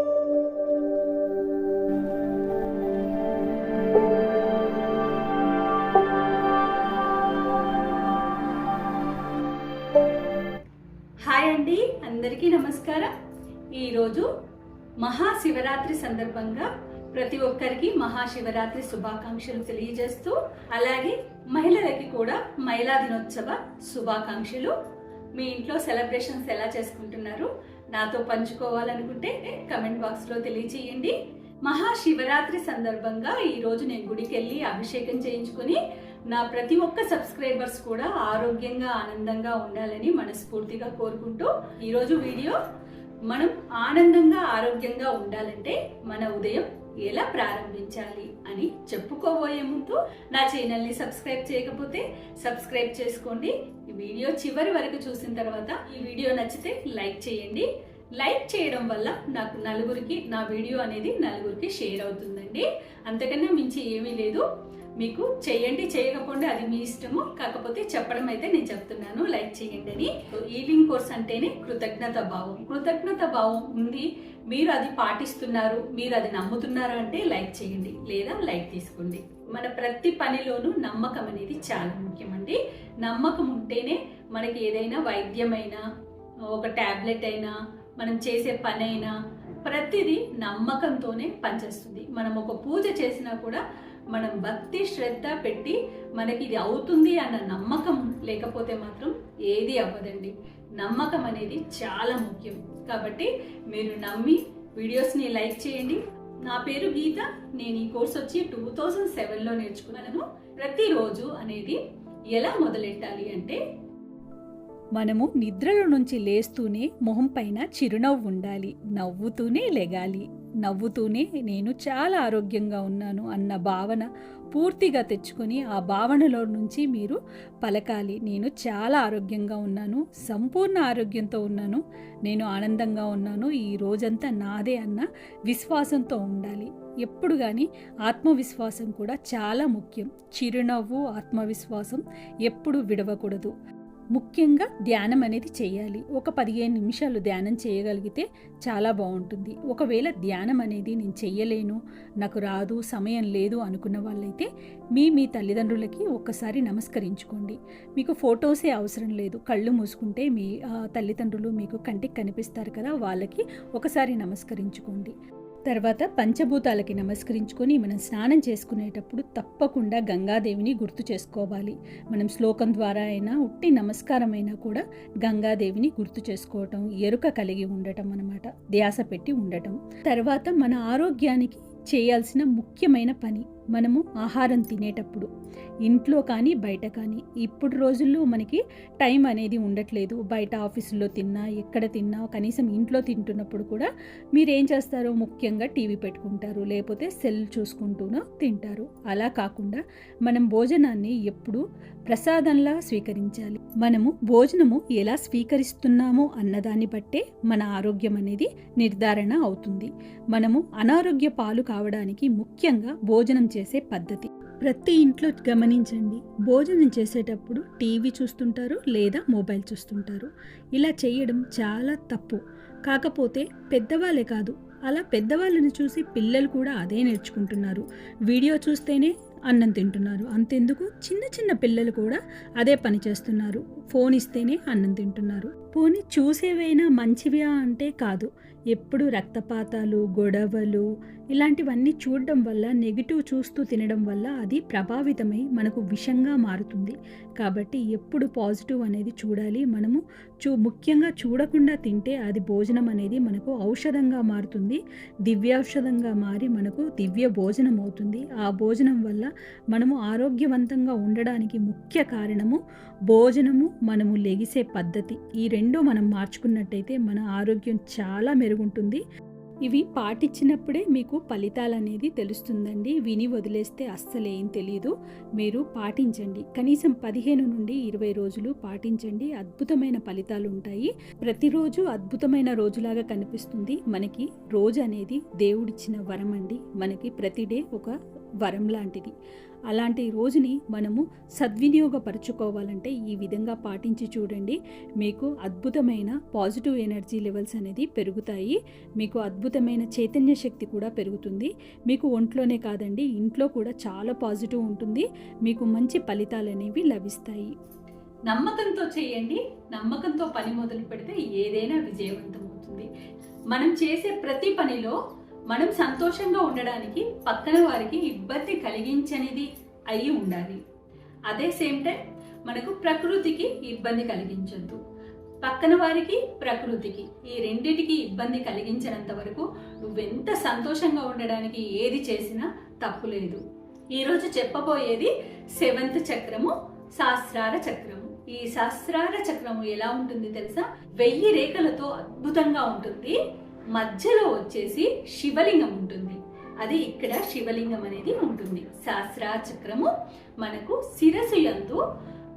Hi అండి అందరికీ నమస్కారం. ఈరోజు మహాశివరాత్రి సందర్భంగా ప్రతి ఒక్కరికి మహాశివరాత్రి శుభాకాంక్షలు తెలియజేస్తూ అలాగే మహిళలకి కూడా మహిళా దినోత్సవ శుభాకాంక్షలు. మీ ఇంట్లో సెలబ్రేషన్స్ ఎలా చేసుకుంటున్నారు? నాతో పంచుకోవాలనుకుంటే కమెంట్ బాక్స్లో తెలియచేయండి. మహాశివరాత్రి సందర్భంగా ఈరోజు నేను గుడికి వెళ్ళి అభిషేకం చేయించుకుని నా ప్రతి ఒక్క సబ్స్క్రైబర్స్ కూడా ఆరోగ్యంగా ఆనందంగా ఉండాలని మనస్ఫూర్తిగా కోరుకుంటూ ఈరోజు వీడియో. మనం ఆనందంగా ఆరోగ్యంగా ఉండాలంటే మన ఉదయం ఎలా ప్రారంభించాలి అని చెప్పుకోబోయే ముందు నా ఛానల్ని సబ్స్క్రైబ్ చేయకపోతే సబ్స్క్రైబ్ చేసుకోండి. ఈ వీడియో చివరి వరకు చూసిన తర్వాత ఈ వీడియో నచ్చితే లైక్ చేయండి. లైక్ చేయడం వల్ల నాకు నలుగురికి నా వీడియో అనేది నలుగురికి షేర్ అవుతుందండి. అంతకన్నా మించి ఏమీ లేదు. మీకు చేయండి చేయకపోండి అది మీ ఇష్టము. కాకపోతే చెప్పడం అయితే నేను చెప్తున్నాను లైక్ చేయండి అని. ఈలింగ్ కోర్స్ అంటేనే కృతజ్ఞత భావం. కృతజ్ఞత భావం ఉంది. మీరు అది పాటిస్తున్నారు మీరు అది నమ్ముతున్నారు అంటే లైక్ చేయండి లేదా లైక్ తీసుకోండి. మన ప్రతి పనిలోనూ నమ్మకం అనేది చాలా ముఖ్యమండి. నమ్మకం ఉంటేనే మనకి ఏదైనా వైద్యమైనా ఒక టాబ్లెట్ అయినా మనం చేసే పని అయినా ప్రతిదీ నమ్మకంతోనే పనిచేస్తుంది. మనం ఒక పూజ చేసినా కూడా మనం భక్తి శ్రద్ధ పెట్టి మనకి ఇది అవుతుంది అన్న నమ్మకం లేకపోతే మాత్రం ఏది అవ్వదండి. నమ్మకం అనేది చాలా ముఖ్యం. కాబట్టి మీరు నమ్మి వీడియోస్ని లైక్ చేయండి. నా పేరు గీత. నేను ఈ కోర్స్ వచ్చి టూ థౌజండ్ సెవెన్లో నేర్చుకున్నాను. ప్రతిరోజు అనేది ఎలా మొదలెట్టాలి అంటే మనము నిద్రలో నుంచి లేస్తూనే మొహం పైన చిరునవ్వు ఉండాలి. నవ్వుతూనే లెగాలి. నవ్వుతూనే నేను చాలా ఆరోగ్యంగా ఉన్నాను అన్న భావన పూర్తిగా తెచ్చుకొని ఆ భావనలో నుంచి మీరు పలకాలి. నేను చాలా ఆరోగ్యంగా ఉన్నాను సంపూర్ణ ఆరోగ్యంతో ఉన్నాను నేను ఆనందంగా ఉన్నాను ఈ రోజంతా నాదే అన్న విశ్వాసంతో ఉండాలి. ఎప్పుడు కానీ ఆత్మవిశ్వాసం కూడా చాలా ముఖ్యం. చిరునవ్వు ఆత్మవిశ్వాసం ఎప్పుడు విడవకూడదు. ముఖ్యంగా ధ్యానం అనేది చేయాలి. ఒక పదిహేను నిమిషాలు ధ్యానం చేయగలిగితే చాలా బాగుంటుంది. ఒకవేళ ధ్యానం అనేది నేను చెయ్యలేను నాకు రాదు సమయం లేదు అనుకున్న వాళ్ళైతే మీ మీ తల్లిదండ్రులకి ఒక్కసారి నమస్కరించుకోండి. మీకు ఫొటోసే అవసరం లేదు. కళ్ళు మూసుకుంటే మీ తల్లిదండ్రులు మీకు కంటికి కనిపిస్తారు కదా వాళ్ళకి ఒకసారి నమస్కరించుకోండి. తర్వాత పంచభూతాలకి నమస్కరించుకొని మనం స్నానం చేసుకునేటప్పుడు తప్పకుండా గంగాదేవిని గుర్తు చేసుకోవాలి. మనం శ్లోకం ద్వారా అయినా ఉట్టి నమస్కారం అయినా కూడా గంగాదేవిని గుర్తు చేసుకోవటం ఎరుక కలిగి ఉండటం అనమాట ధ్యాస పెట్టి ఉండటం. తర్వాత మన ఆరోగ్యానికి చేయాల్సిన ముఖ్యమైన పని మనము ఆహారం తినేటప్పుడు ఇంట్లో కానీ బయట కానీ ఇప్పుడు రోజుల్లో మనకి టైం అనేది ఉండట్లేదు. బయట ఆఫీసుల్లో తిన్నా ఎక్కడ తిన్నా కనీసం ఇంట్లో తింటున్నప్పుడు కూడా మీరు ఏం చేస్తారో ముఖ్యంగా టీవీ పెట్టుకుంటారు లేకపోతే సెల్ చూసుకుంటూనో తింటారు. అలా కాకుండా మనం భోజనాన్ని ఎప్పుడు ప్రసాదంలా స్వీకరించాలి. మనము భోజనము ఎలా స్వీకరిస్తున్నామో అన్నదాన్ని బట్టే మన ఆరోగ్యం అనేది నిర్ధారణ అవుతుంది. మనము అనారోగ్య పాలు కావడానికి ముఖ్యంగా భోజనం చేసే చేసే పద్ధతి. ప్రతి ఇంట్లో గమనించండి. భోజనం చేసేటప్పుడు టీవీ చూస్తుంటారు లేదా మొబైల్ చూస్తుంటారు. ఇలా చేయడం చాలా తప్పు. కాకపోతే పెద్దవాళ్ళే కాదు. అలా పెద్దవాళ్ళని చూసి పిల్లలు కూడా అదే నేర్చుకుంటున్నారు. వీడియో చూస్తేనే అన్నం తింటున్నారు. అంతెందుకు? చిన్న చిన్న పిల్లలు కూడా అదే పని చేస్తున్నారు. ఫోన్ ఇస్తేనే అన్నం తింటున్నారు. పోనీ చూసేవైనా మంచివియా అంటే కాదు. ఎప్పుడు రక్తపాతాలు గొడవలు ఇలాంటివన్నీ చూడడం వల్ల నెగిటివ్ చూస్తూ తినడం వల్ల అది ప్రభావితమై మనకు విషంగా మారుతుంది. కాబట్టి ఎప్పుడు పాజిటివ్ అనేది చూడాలి. మనము చూ ముఖ్యంగా చూడకుండా తింటే అది భోజనం అనేది మనకు ఔషధంగా మారుతుంది. దివ్యౌషధంగా మారి మనకు దివ్య భోజనం అవుతుంది. ఆ భోజనం వల్ల మనము ఆరోగ్యవంతంగా ఉండడానికి ముఖ్య కారణము భోజనము మనము లెగిసే పద్ధతి. ఈ రెండు మనం మార్చుకున్నట్టయితే మన ఆరోగ్యం చాలా మెరుగుంటుంది. ఇవి పాటించినప్పుడే మీకు ఫలితాలు అనేది తెలుస్తుందండి. విని వదిలేస్తే అస్సలు ఏం తెలియదు మీరు పాటించండి. కనీసం పదిహేను నుండి ఇరవై రోజులు పాటించండి. అద్భుతమైన ఫలితాలు ఉంటాయి ప్రతిరోజు అద్భుతమైన రోజులాగా కనిపిస్తుంది. మనకి రోజు అనేది దేవుడిచ్చిన వరం అండి మనకి ప్రతి డే ఒక వరం లాంటిది. అలాంటి రోజుని మనము సద్వినియోగపరచుకోవాలంటే ఈ విధంగా పాటించి చూడండి. మీకు అద్భుతమైన పాజిటివ్ ఎనర్జీ లెవెల్స్ అనేది పెరుగుతాయి. మీకు అద్భుతమైన చైతన్య శక్తి కూడా పెరుగుతుంది. మీకు ఒంట్లోనే కాదండి ఇంట్లో కూడా చాలా పాజిటివ్ ఉంటుంది. మీకు మంచి ఫలితాలు అనేవి లభిస్తాయి. నమ్మకంతో చేయండి. నమ్మకంతో పని మొదలు పెడితే ఏదైనా విజయవంతం అవుతుంది మనం చేసే ప్రతి పనిలో మనం సంతోషంగా ఉండడానికి పక్కన వారికి ఇబ్బంది కలిగించనిది అయి ఉండాలి. అదే సేమ్ టైం మనకు ప్రకృతికి ఇబ్బంది కలిగించొద్దు. పక్కన వారికి ప్రకృతికి ఈ రెండిటికి ఇబ్బంది కలిగించినంత వరకు నువ్వెంత సంతోషంగా ఉండడానికి ఏది చేసినా తప్పు లేదు. ఈరోజు చెప్పబోయేది సెవెంత్ చక్రము శాస్త్రార చక్రము. ఈ శాస్త్రార చక్రము ఎలా ఉంటుంది తెలుసా? వెయ్యి రేఖలతో అద్భుతంగా ఉంటుంది. మధ్యలో వచ్చేసి శివలింగం ఉంటుంది. అది ఇక్కడ శివలింగం అనేది ఉంటుంది. శాస్త్రాచక్రము మనకు శిరసు యందు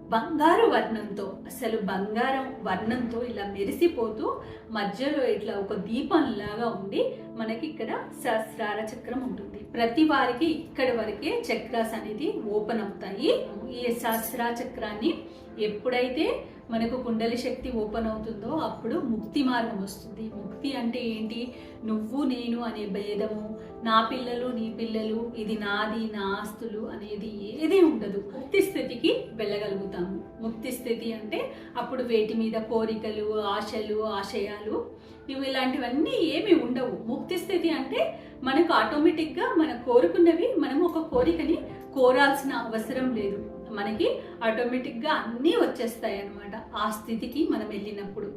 బంగారు వర్ణంతో అసలు బంగారం వర్ణంతో ఇలా మెరిసిపోతూ మధ్యలో ఇట్లా ఒక దీపంలాగా ఉండి మనకి ఇక్కడ సహస్రార చక్రం ఉంటుంది. ప్రతి వారికి ఇక్కడ వరకే చక్రాస్ అనేది ఓపెన్ అవుతాయి. ఈ సహస్రా చక్రాన్ని ఎప్పుడైతే మనకు కుండలి శక్తి ఓపెన్ అవుతుందో అప్పుడు ముక్తి మార్గం వస్తుంది. ముక్తి అంటే ఏంటి? నువ్వు నేను అనే భేదము. నా పిల్లలు నీ పిల్లలు ఇది నాది నా ఆస్తులు అనేది ఏది ఉండదు. ముక్తి స్థితికి వెళ్ళగలుగుతాము. ముక్తి స్థితి అంటే అప్పుడు వేటి మీద కోరికలు ఆశలు ఆశయాలు ఇవి ఇలాంటివన్నీ ఏమి ఉండవు. ముక్తి స్థితి అంటే మనకు ఆటోమేటిక్గా మనం కోరుకున్నవి మనం ఒక కోరికని కోరాల్సిన అవసరం లేదు. మనకి ఆటోమేటిక్గా అన్నీ వచ్చేస్తాయి అనమాట ఆ స్థితికి మనం వెళ్ళినప్పుడు.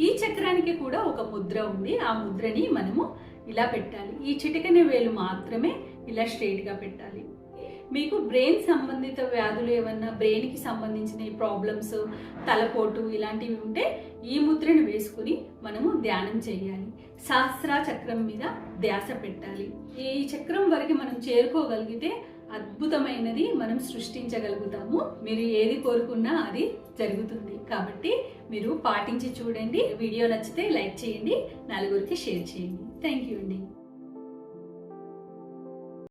ఈ చక్రానికి కూడా ఒక ముద్ర ఉంది. ఆ ముద్రని మనము ఇలా పెట్టాలి. ఈ చిటికన వేలు మాత్రమే ఇలా స్ట్రైట్గా పెట్టాలి. మీకు బ్రెయిన్ సంబంధిత వ్యాధులు ఏమన్నా బ్రెయిన్కి సంబంధించిన ప్రాబ్లమ్స్ తలపోటు ఇలాంటివి ఉంటే ఈ ముద్రను వేసుకుని మనము ధ్యానం చేయాలి. సహస్రా చక్రం మీద ధ్యాస పెట్టాలి. ఈ చక్రం వరకు మనం చేరుకోగలిగితే అద్భుతమైనది మనం సృష్టించగలుగుతాము. మీరు ఏది కోరుకున్నా అది జరుగుతుంది. కాబట్టి మీరు పాటించి చూడండి. వీడియో నచ్చితే లైక్ చేయండి. నలుగురికి షేర్ చేయండి. థ్యాంక్ యూ అండి.